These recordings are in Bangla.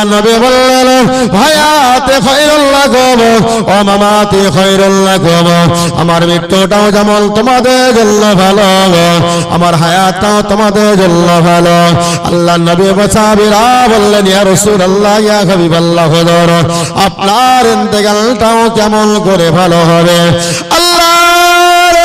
আল্লাহ আমার মৃত্যুটাও যেমন তোমাদের জন্য ভালো, আমার হায়াতটাও তোমাদের জন্য ভালো। আল্লাহ নবী বসাবিরা বললেন হুজুর আপনার ইন্তেকালটাও কেমন করে ভালো হবে? আল্লাহর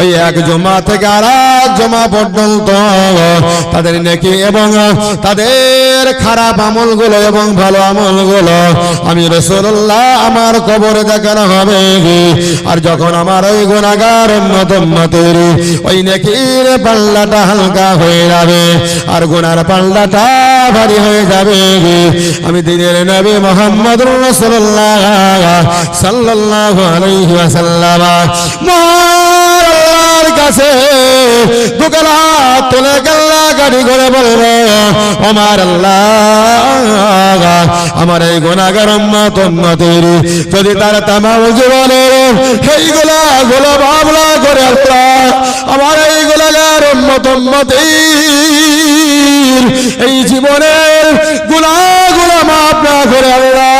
ওই এক জমা থেকে আর জমা পর্যন্ত তাদের নেকি এবং তাদের খারাপ এবং ভালো আমি রসুল্লাহ আমার কবরে দেখানো হবে। আর যখন আমার ওই গুণাগার উন্নত ওই নেকির পাল্লাটা হালকা হয়ে যাবে আর গুনার পাল্লাটা ভারী হয়ে যাবে, আমি দিনের নবী মোহাম্মদ রসুল্লাহ আলাইহি তুলে গেল্লা গাড়ি করে বলব আমার আল্লাহ, আমার এই উম্মত, উম্মতের যদি তার তামাম জীবনে গুলো ভাবনা করে আমার এই উম্মতের এই জীবনের গুণাগুলো মাফ না করে আল্লাহ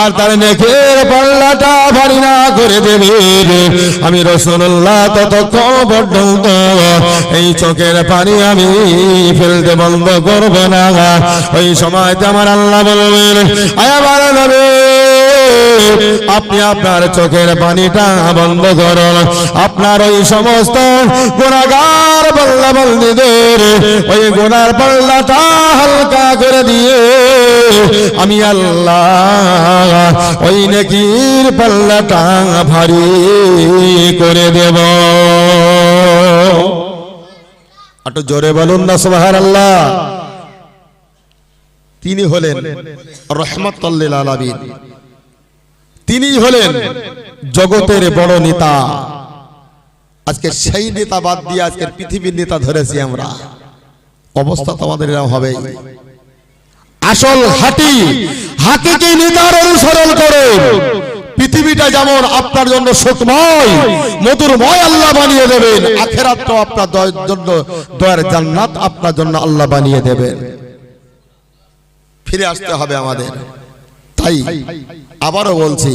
আর তার নেকের পাল্লাটা ভারী না করে দেবে আমি রসুল্লাহ ততক্ষণ পর্যন্ত এই চোখের পানি আমি ফেলতে বন্ধ করব না। ওই সময়তে আমার আল্লাহ বলবেন আয়াবার নবে! আপনি আপনার চোখের পানিটা বন্ধ করুন। আপনার ওই সমস্ত গুণাগার বল্লা বন্দিদের ওই গুণার পাল্লাটা হালকা করে দিয়ে আমি আল্লাহ ওই নেকির পাল্লাটা ভারী করে দেব। একটু জোরে বলুন না সুবাহার আল্লাহ তিনি হলেন রহমতুল্লিল আলামিন। তিনি হলেন জগতের বড় নেতা। আজকে সেই নেতা বাদ দিয়ে আজকের পৃথিবীর নেতা ধরেছি আমরা। অবস্থা তো আমাদের এরকম হবে। আসল হাটি হাতিকে নেতার অনুসরণ করুন পৃথিবীটা যেমন আপনার জন্য সুখময়, মধুরময় আল্লাহ বানিয়ে দেবেন। আখেরাতটাও আপনার জন্য, দয়ার জান্নাত আপনার জন্য আল্লাহ বানিয়ে দেবেন। ফিরে আসতে হবে আমাদের। তাই আবারও বলছি,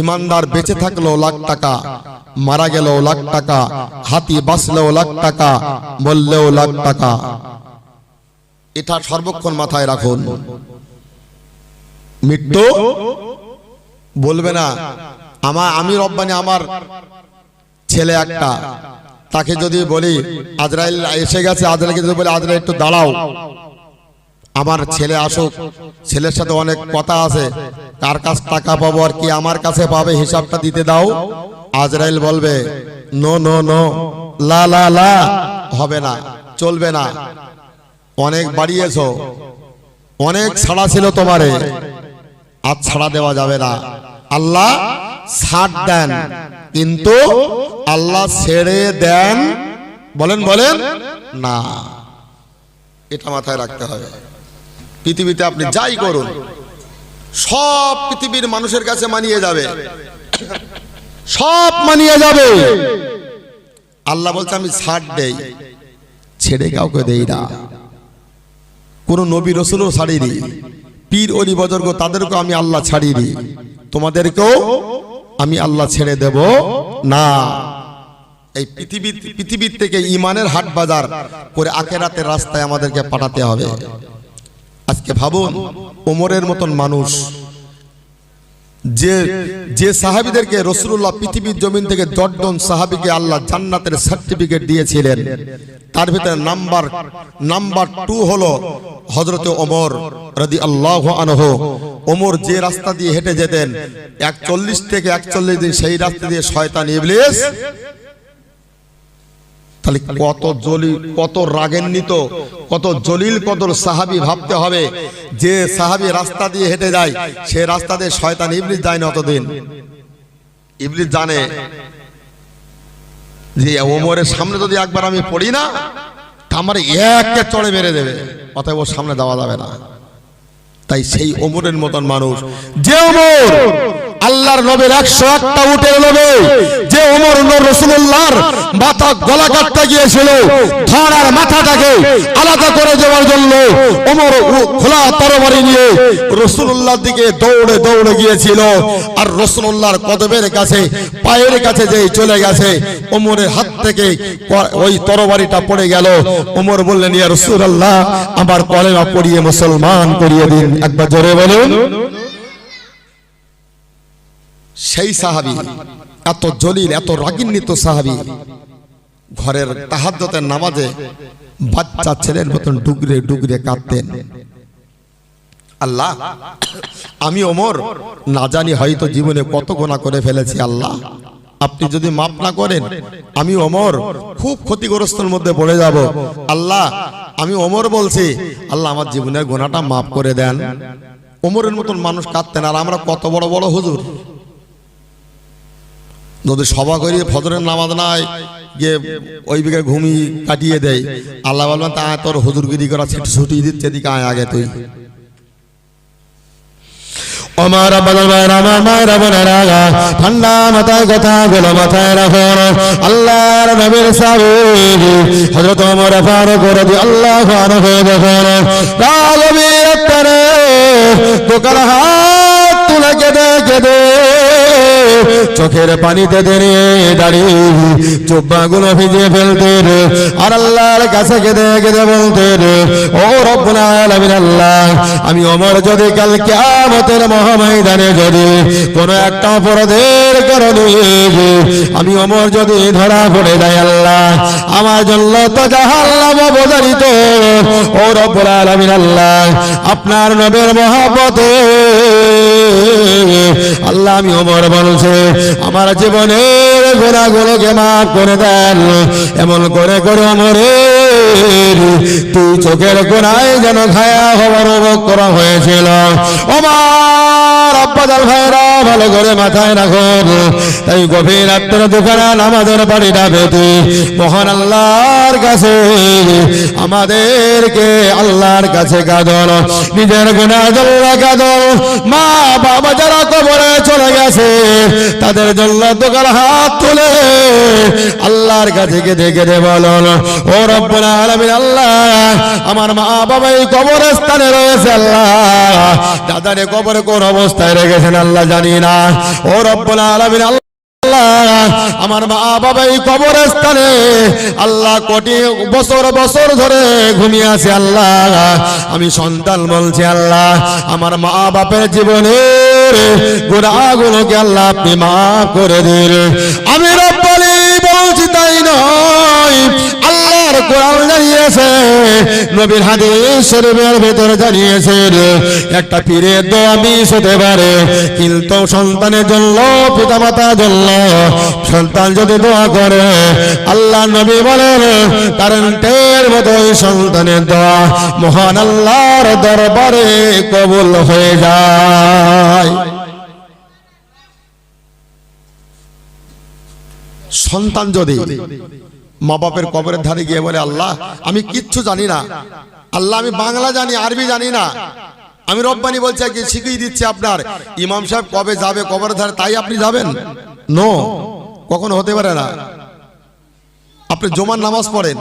ইমানদার বেঁচে থাকলেও লাখ টাকা, মারা গেলেও লাখ টাকা, হাতি বাঁচলেও লাখ টাকা বললেও লাখ টাকা। এটা সর্বক্ষণ মাথায় রাখুন। মৃত্যু বলবে না, আমার আমি রব্বানি আমার ছেলে একটা। তাকে যদি বলি, আজরাইল এসে গেছে, আজরাইলকে যদি বলি, আজরাইল একটু দাঁড়াও। আমার ছেলে আসুক, ছেলের সাথে অনেক কথা আছে, কার কাছ টাকা পাবো আর কি আমার কাছে পাবে হিসাবটা দিতে দাও। আজরাইল বলবে, নো নো নো, লা লা লা, হবে না, চলবে না। অনেক বাড়িয়েছো, অনেক ছাড়া ছিল তোমারে, আর ছাড়া দেওয়া যাবে না। আল্লাহ ছাড় দেন, কিন্তু আল্লাহ ছেড়ে দেন। বলেন বলেন, না। এটা মাথায় রাখতে হবে। পৃথিবীতে আপনি যাই করুন। সব পৃথিবীর মানুষের কাছে মানিয়ে যাবে। সব মানিয়ে যাবে। আল্লাহ বলছে আমি ছাড় দেই ছেড়ে কাউকে দেই না। কোন নবী রসুলও ছাড়িনি। পীর অলি বজর্গ তাদেরকেও আমি আল্লাহ ছাড়িনি। তোমাদেরকেও আমি আল্লাহ ছেড়ে দেব না। এই পৃথিবীর পৃথিবীর থেকে ইমানের হাট বাজার করে আখেরাতের রাস্তায় আমাদেরকে পাঠাতে হবে। আজকে ভাবুন, ওমরের মতন মানুষ, যে যে সাহাবিদেরকে রসুল্লাহ পৃথিবীর জমিন থেকে দশজন সাহাবিকে আল্লাহ জান্নাতের সার্টিফিকেট দিয়েছিলেন, তার ভিতরে নাম্বার নাম্বার টু হলো হজরত ওমর রাদি আল্লাহ আনহ। ওমর যে রাস্তা দিয়ে হেঁটে যেতেন, একচল্লিশ থেকে একচল্লিশ দিন সেই রাস্তা দিয়ে শয়তান ইবলিস তাহলে কত জলিল কত রাগেন্বিত, কত জলিল কদর সাহাবি ভাবতে হবে যে সাহাবি রাস্তা দিয়ে হেঁটে যায়, সে রাস্তা দিয়ে শয়তান ইবলিস যায় না অতদিন। ইবলিস জানে যে ওমরের সামনে যদি একবার আমি পড়ি না, তা আমার একে চড়ে মেরে দেবে, অতএব ওর সামনে দেওয়া যাবে না। তাই সেই ওমরের মতন মানুষ, যে ওমর আল্লাহর নবের একশো একটা উঠে নেবে। যে ওমর রসুল্লাহর মাথা গলা কাটতে গিয়েছিল ধরার মাথাটাকে আলাদা করে দেওয়ার জন্য ওমর খোলা তরবারি নিয়ে রসুল্লাহর দিকে দৌড়ে দৌড়ে গিয়েছিল। আর রসুল্লাহর কদমের কাছে, পায়ের কাছে যে চলে গেছে ওমরের হাত থেকে ওই তরবারিটা পড়ে গেল। ওমর বললেন, ইয়া রসুল্লাহ আমার কলেমা পড়িয়ে মুসলমান করিয়ে দিন। একবার জোরে বলুন। সেই সাহাবি, এত জলিল, এত রাগিন্বিত সাহাবি, ঘরের তাহাজ্জতের নামাজে বাচ্চা ছেলের মতন ডুগরে ডুগরে কাঁদতেন। আল্লাহ, আমি ওমর, না জানি হয়তো জীবনে কত গোনা করে ফেলেছি আল্লাহ। আপনি যদি মাপ না করেন, আমি ওমর খুব ক্ষতিগ্রস্তর মধ্যে পড়ে যাব। আল্লাহ, আমি ওমর বলছি, আল্লাহ আমার জীবনের গোনাটা মাফ করে দেন। ওমরের মতন মানুষ কাঁদতেন, আর আমরা কত বড় বড় হুজুর। যদি সভা করি, ফজরের নামাজ নাই, গিয়ে ওই বিঘে ঘুমি কাটিয়ে দেয়। আল্লাহ বলবেন, তা তোর হুজুরগিরি করা ছুটি দিচ্ছে, এদিকে আয় আগে তুই। আমার আমার ঠান্ডা মাথায় কথা গুলো মাথায় রাখুন আল্লাহর নবীর সাবির হযরত ওমর ফারুক রাদি আল্লাহ ফারুক দেখুন রাগবীর তরে দোকান হাত তুলে কেঁদে কেঁদে চোখের পানিতে দাঁড়িয়ে দাঁড়িয়ে চোব্বাগুলো ভিজিয়ে ফেলতেন আর আল্লাহর কাছে কেঁদে কেঁদে বলতেন ও রব্বুল আলামিন আল্লাহ, আমি অমর যদি কাল কিয়ামতের মহাময়দানে যদি কোন একটা অপরাধের কারণে আমি অমর যদি ধরা পড়ে যায় আল্লাহ, আমার জন্য তো জাহান্নাম অবধারিত। ও আলামিন আল্লাহ, আপনার নবের মহাপতে আল্লাহ, আমি অমর বলছে আমার জীবনের গোনাগুলোকে মাফ করে দেন। এমন করে করে অমরে তুই চোখের গোনায় যেন খায়া হবার অবক করা হয়েছিল। আমার আব্বাদাল ভাইরা ভালো করে মাথায় রাখুন তাই গভীর রাত্রে দোকানে আমাদের বাড়িটা পেতে মহান আল্লাহর কাছে, আমাদেরকে আল্লাহর কাছে কাঁদল নিজের গুণা জন্য কাঁদল মা বাবা যারা কবরে চলে গেছে, তাদের জন্য দোকান হাত তুলে আল্লাহর কাছে কেঁদে কেঁদে বলল ও রব্বুল আলামিন, আল্লাহ, আমার মা বাবা এই কবরস্থানে রয়েছে, আল্লাহ। দাদারে কবরে কোন অবস্থায় রেখেছেন, আল্লাহ জানি না। ও রব্বুল আমার মা বাবা এই কবরস্থানে আল্লাহ কোটি বছর বছর ধরে ঘুমিয়ে আছে, আল্লাহ। আমি সন্তান বলছি, আল্লাহ, আমার মা বাপের জীবনের গুণাগুলোকে আল্লাহ আপনি মাফ করে দিন। আমি রব্বালি বলছি, তাই নয়, আল্লাহর কোরআন জানিয়েছে নবীর হাদিস শরীফের ভেতরে জানিয়েছেন, একটা পীরের দোয়া মিস হতে পারে, কিন্তু সন্তানের জন্য, পিতামাতার জন্য, সন্তান যদি দোয়া করে, আল্লাহ নবী বলেন, কারেন্টের মতো সন্তানের দোয়া, মহান আল্লাহর দরবারে কবুল হয়ে যায়। সন্তান যদি মা বাপের কবরের ধারে গিয়ে বলে, আল্লাহ, আমি কিচ্ছু জানি না। আল্লাহ, আমি বাংলা জানি, আরবি জানি না। আমি রব্বানি বলছি কি শিখিয়ে দিচ্ছি আপনার। ইমাম সাহেব কবে যাবে কবরের ধারে, তাই আপনি যাবেন? নো, কখনো হতে পারে না। আপনি জমার নামাজ পড়েন।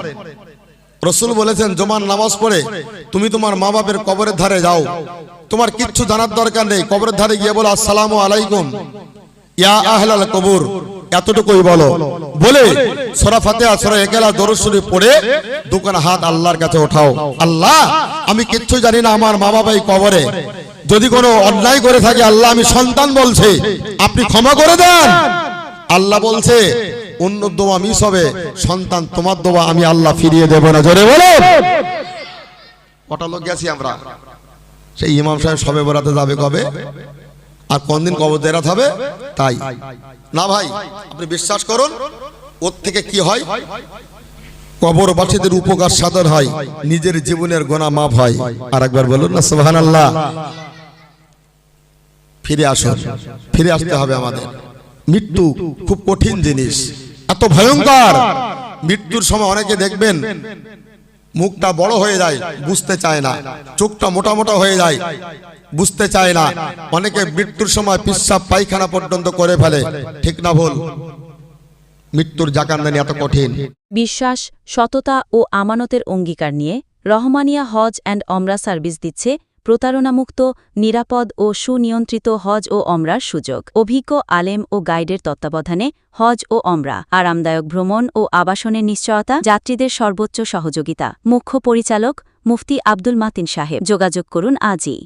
রসুল বলেছেন, জমার নামাজ পড়ে তুমি তোমার মা বাপের কবরের ধারে যাও। তোমার কিচ্ছু জানার দরকার নেই। কবরের ধারে গিয়ে বলো, আসসালামু আলাইকুম। আল্লাহর কাছে ওঠাও। আল্লাহ, আমি কিচ্ছু জানি না আমার মা বাবা এই কবরে। যদি কোনো অন্যায় করে থাকে, আল্লাহ, আমি সন্তান বলছে। আপনি ক্ষমা করে দেন। আল্লাহ বলছে, অন্য দোয়া মিস হবে, সন্তান তোমার দোয়া আমি আল্লাহ ফিরিয়ে দেব না। জোরে বলো। কটা লোক গেছি আমরা? সেই ইমাম সাহেব সবে বেড়াতে যাবে কবে? আর কোনদিন কবর দেরাত হবে? তাই। না ভাই, আপনি বিশ্বাস করুন, ওর থেকে কি হয়? কবরবাসীদের উপকার সাধন হয়, নিজের জীবনের গোনা মাফ হয়। আর একবার বলুন না সুবহান আল্লাহ ফিরে আসুন, ফিরে আসতে হবে আমাদের। মৃত্যু খুব কঠিন জিনিস, এত ভয়ঙ্কর। মৃত্যুর সময় অনেকে দেখবেন মুখটা বড় হয়ে যায়, বুঝতে চায় না। চোখটা মোটা মোটা হয়ে যায়, বুঝতে চায় না। অনেকে মৃত্যুর সময় পিসাব পায়খানা পর্যন্ত করে ফেলে। ঠিক না ভুল? মৃত্যুর জাকান্দানি এত কঠিন। বিশ্বাস, সততা ও আমানতের অঙ্গীকার নিয়ে রহমানিয়া হজ অ্যান্ড অমরা সার্ভিস দিচ্ছে প্রতারণামুক্ত, নিরাপদ ও সুনিয়ন্ত্রিত হজ ও অমরার সুযোগ। অভিজ্ঞ, আলেম ও গাইডের তত্ত্বাবধানে হজ ও অমরা, আরামদায়ক ভ্রমণ ও আবাসনের নিশ্চয়তা, যাত্রীদের সর্বোচ্চ সহযোগিতা। মুখ্য পরিচালক, মুফতি আব্দুল মাতিন সাহেব। যোগাযোগ করুন আজই।